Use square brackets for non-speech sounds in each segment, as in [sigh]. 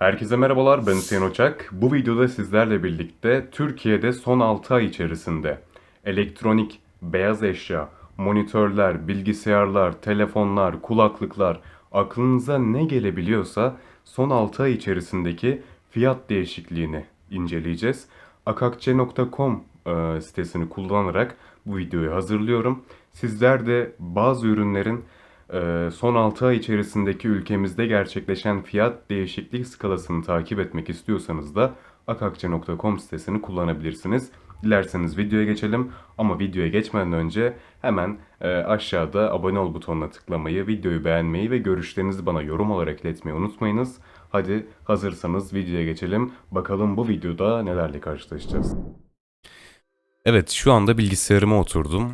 Herkese merhabalar ben Hüseyin Oçak. Bu videoda sizlerle birlikte Türkiye'de son 6 ay içerisinde elektronik, beyaz eşya, monitörler, bilgisayarlar, telefonlar, kulaklıklar aklınıza ne gelebiliyorsa son 6 ay içerisindeki fiyat değişikliğini inceleyeceğiz. akakçe.com e, sitesini kullanarak bu videoyu hazırlıyorum. Sizler de bazı ürünlerin son 6 ay içerisindeki ülkemizde gerçekleşen fiyat değişiklik skalasını takip etmek istiyorsanız da akakçe.com sitesini kullanabilirsiniz. Dilerseniz videoya geçelim ama videoya geçmeden önce hemen e, aşağıda abone ol butonuna tıklamayı, videoyu beğenmeyi ve görüşlerinizi bana yorum olarak iletmeyi unutmayınız. Hadi hazırsanız videoya geçelim. Bakalım bu videoda nelerle karşılaşacağız. Evet şu anda bilgisayarıma oturdum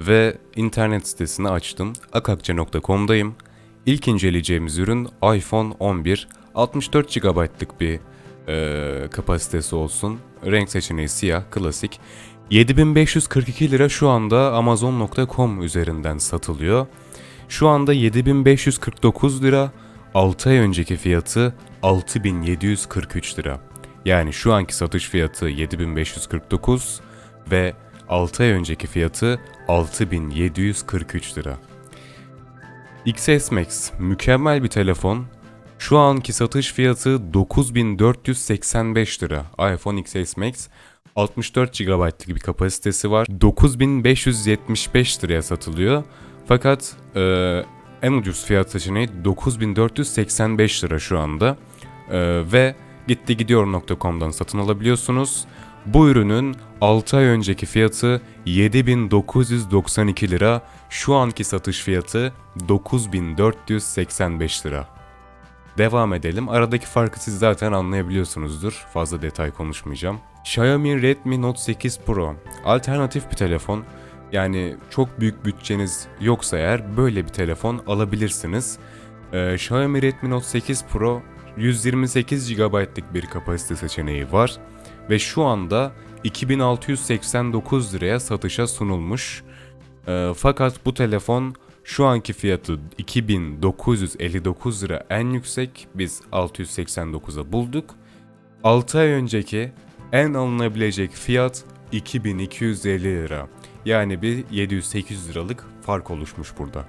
ve internet sitesini açtım. akakçe.com'dayım. İlk inceleyeceğimiz ürün iPhone 11. 64 GB'lık bir e, kapasitesi olsun. Renk seçeneği siyah, klasik. 7542 lira şu anda Amazon.com üzerinden satılıyor. Şu anda 7549 lira, 6 ay önceki fiyatı 6743 lira. Yani şu anki satış fiyatı 7549 ve 6 ay önceki fiyatı 6743 lira. XS Max mükemmel bir telefon. Şu anki satış fiyatı 9485 lira. iPhone XS Max 64 GB'lık bir kapasitesi var. 9575 liraya satılıyor. Fakat e, en ucuz fiyat seçeneği 9485 lira şu anda. E, ve gittigidiyor.com'dan satın alabiliyorsunuz. Bu ürünün 6 ay önceki fiyatı 7992 lira, şu anki satış fiyatı 9485 lira. Devam edelim. Aradaki farkı siz zaten anlayabiliyorsunuzdur. Fazla detay konuşmayacağım. Xiaomi Redmi Note 8 Pro. Alternatif bir telefon. Yani çok büyük bütçeniz yoksa eğer böyle bir telefon alabilirsiniz. Ee, Xiaomi Redmi Note 8 Pro 128 GB'lık bir kapasite seçeneği var ve şu anda 2689 liraya satışa sunulmuş. Ee, fakat bu telefon şu anki fiyatı 2959 lira en yüksek. Biz 689'a bulduk. 6 ay önceki en alınabilecek fiyat 2250 lira. Yani bir 700-800 liralık fark oluşmuş burada.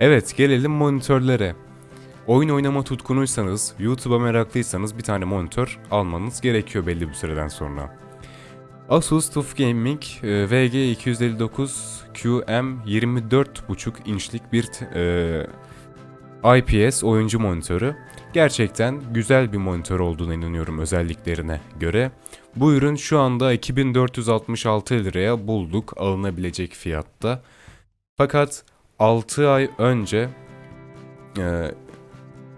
Evet gelelim monitörlere. Oyun oynama tutkunuysanız, YouTube'a meraklıysanız bir tane monitör almanız gerekiyor belli bir süreden sonra. Asus TUF Gaming e, VG259 QM 24.5 inçlik bir e, IPS oyuncu monitörü. Gerçekten güzel bir monitör olduğuna inanıyorum özelliklerine göre. Bu ürün şu anda 2466 liraya bulduk alınabilecek fiyatta. Fakat 6 ay önce e,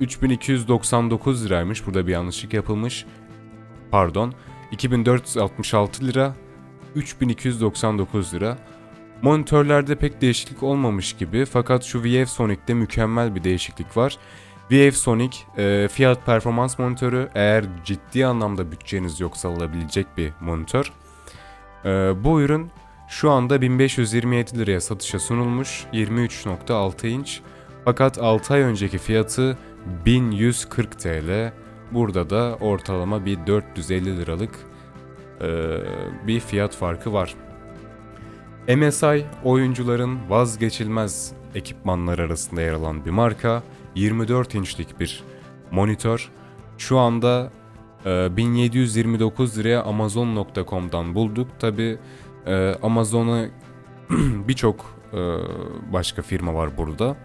3299 liraymış. Burada bir yanlışlık yapılmış. Pardon. 2466 lira. 3299 lira. Monitörlerde pek değişiklik olmamış gibi fakat şu VF Sonic'te mükemmel bir değişiklik var. VF Sonic e, fiyat performans monitörü eğer ciddi anlamda bütçeniz yoksa alabilecek bir monitör. E, bu ürün şu anda 1527 liraya satışa sunulmuş 23.6 inç. Fakat 6 ay önceki fiyatı 1140 TL. Burada da ortalama bir 450 liralık e, bir fiyat farkı var. MSI oyuncuların vazgeçilmez ekipmanlar arasında yer alan bir marka. 24 inçlik bir monitör. Şu anda e, 1729 liraya Amazon.com'dan bulduk. Tabi e, Amazon'a [clears throat] birçok e, başka firma var burada.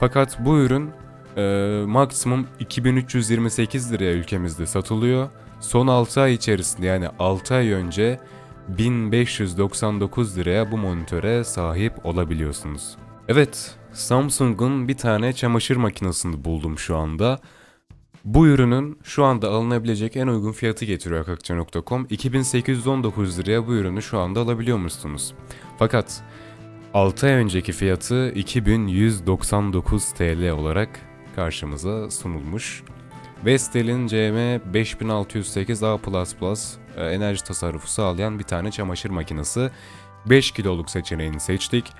Fakat bu ürün e, maksimum 2328 liraya ülkemizde satılıyor. Son 6 ay içerisinde yani 6 ay önce 1599 liraya bu monitöre sahip olabiliyorsunuz. Evet, Samsung'un bir tane çamaşır makinesini buldum şu anda. Bu ürünün şu anda alınabilecek en uygun fiyatı getiriyor akakçe.com. 2819 liraya bu ürünü şu anda alabiliyor musunuz? Fakat 6 ay önceki fiyatı 2199 TL olarak karşımıza sunulmuş. Vestel'in CM 5608A++ e, enerji tasarrufu sağlayan bir tane çamaşır makinesi. 5 kiloluk seçeneğini seçtik.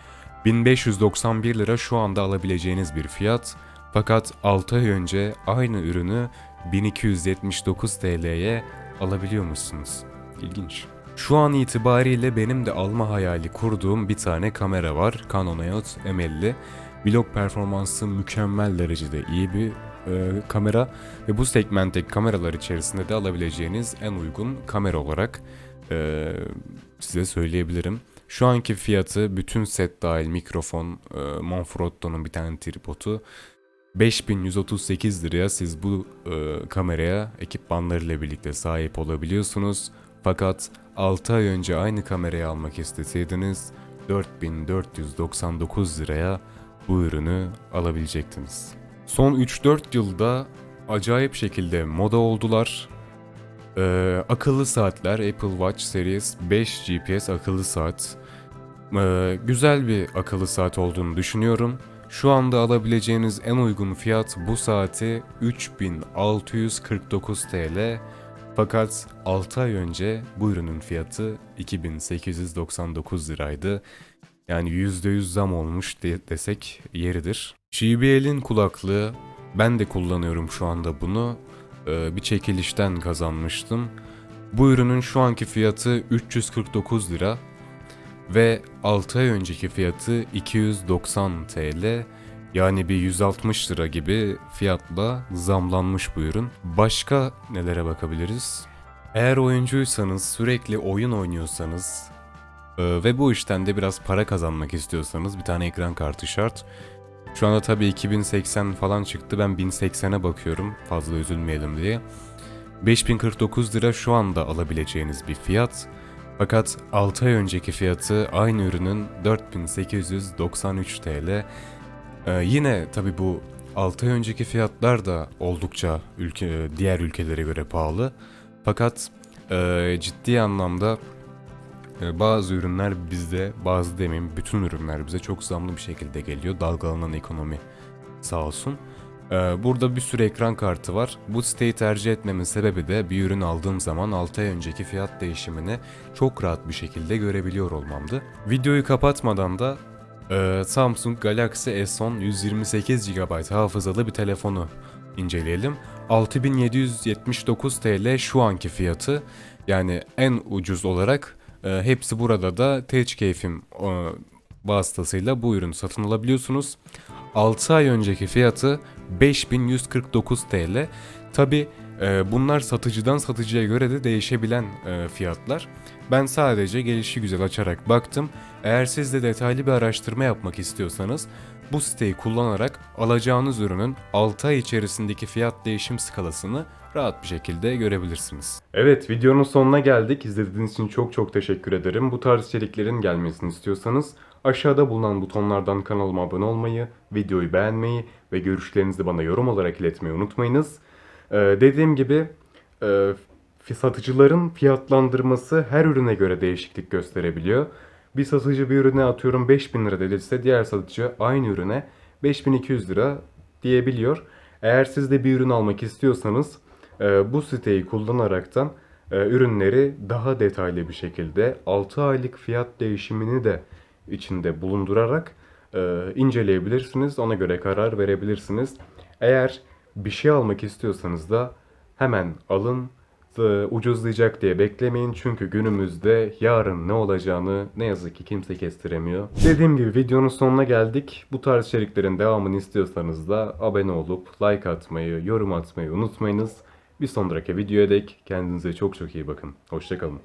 1591 lira şu anda alabileceğiniz bir fiyat. Fakat 6 ay önce aynı ürünü 1279 TL'ye alabiliyormuşsunuz. İlginç. Şu an itibariyle benim de alma hayali kurduğum bir tane kamera var. Canon EOS M50. Vlog performansı mükemmel derecede iyi bir e, kamera ve bu segmentteki kameralar içerisinde de alabileceğiniz en uygun kamera olarak e, size söyleyebilirim. Şu anki fiyatı bütün set dahil mikrofon, e, Manfrotto'nun bir tane tripodu 5138 liraya siz bu e, kameraya ekipmanlarıyla birlikte sahip olabiliyorsunuz. Fakat 6 ay önce aynı kamerayı almak isteseydiniz 4499 liraya bu ürünü alabilecektiniz. Son 3-4 yılda acayip şekilde moda oldular. Ee, akıllı saatler Apple Watch Series 5 GPS akıllı saat. Ee, güzel bir akıllı saat olduğunu düşünüyorum. Şu anda alabileceğiniz en uygun fiyat bu saati 3649 TL. Fakat 6 ay önce bu ürünün fiyatı 2899 liraydı. Yani %100 zam olmuş de- desek yeridir. JBL'in kulaklığı ben de kullanıyorum şu anda bunu. Ee, bir çekilişten kazanmıştım. Bu ürünün şu anki fiyatı 349 lira ve 6 ay önceki fiyatı 290 TL. Yani bir 160 lira gibi fiyatla zamlanmış bu ürün. Başka nelere bakabiliriz? Eğer oyuncuysanız, sürekli oyun oynuyorsanız ee, ve bu işten de biraz para kazanmak istiyorsanız bir tane ekran kartı şart. Şu anda tabii 2080 falan çıktı. Ben 1080'e bakıyorum fazla üzülmeyelim diye. 5049 lira şu anda alabileceğiniz bir fiyat. Fakat 6 ay önceki fiyatı aynı ürünün 4893 TL. Ee, yine tabii bu 6 ay önceki fiyatlar da oldukça ülke diğer ülkelere göre pahalı. Fakat e, ciddi anlamda Bazı ürünler bizde, bazı demeyeyim bütün ürünler bize çok zamlı bir şekilde geliyor. Dalgalanan ekonomi sağ olsun. Ee, Burada bir sürü ekran kartı var. Bu siteyi tercih etmemin sebebi de bir ürün aldığım zaman 6 ay önceki fiyat değişimini çok rahat bir şekilde görebiliyor olmamdı. Videoyu kapatmadan da e, Samsung Galaxy S10 128 GB hafızalı bir telefonu inceleyelim. 6779 TL şu anki fiyatı. Yani en ucuz olarak e, hepsi burada da Teç Keyfim e, vasıtasıyla bu ürünü satın alabiliyorsunuz. 6 ay önceki fiyatı 5149 TL. Tabi bunlar satıcıdan satıcıya göre de değişebilen e, fiyatlar. Ben sadece gelişi güzel açarak baktım. Eğer siz de detaylı bir araştırma yapmak istiyorsanız bu siteyi kullanarak alacağınız ürünün 6 ay içerisindeki fiyat değişim skalasını rahat bir şekilde görebilirsiniz. Evet videonun sonuna geldik. İzlediğiniz için çok çok teşekkür ederim. Bu tarz içeriklerin gelmesini istiyorsanız aşağıda bulunan butonlardan kanalıma abone olmayı, videoyu beğenmeyi ve görüşlerinizi bana yorum olarak iletmeyi unutmayınız. Ee, dediğim gibi e, satıcıların fiyatlandırması her ürüne göre değişiklik gösterebiliyor. Bir satıcı bir ürüne atıyorum 5000 lira dediyse diğer satıcı aynı ürüne 5200 lira diyebiliyor. Eğer siz de bir ürün almak istiyorsanız e, bu siteyi kullanaraktan e, ürünleri daha detaylı bir şekilde 6 aylık fiyat değişimini de içinde bulundurarak e, inceleyebilirsiniz. Ona göre karar verebilirsiniz. Eğer bir şey almak istiyorsanız da hemen alın ucuzlayacak diye beklemeyin çünkü günümüzde yarın ne olacağını ne yazık ki kimse kestiremiyor. Dediğim gibi videonun sonuna geldik. Bu tarz içeriklerin devamını istiyorsanız da abone olup like atmayı, yorum atmayı unutmayınız. Bir sonraki videoya dek kendinize çok çok iyi bakın. Hoşçakalın.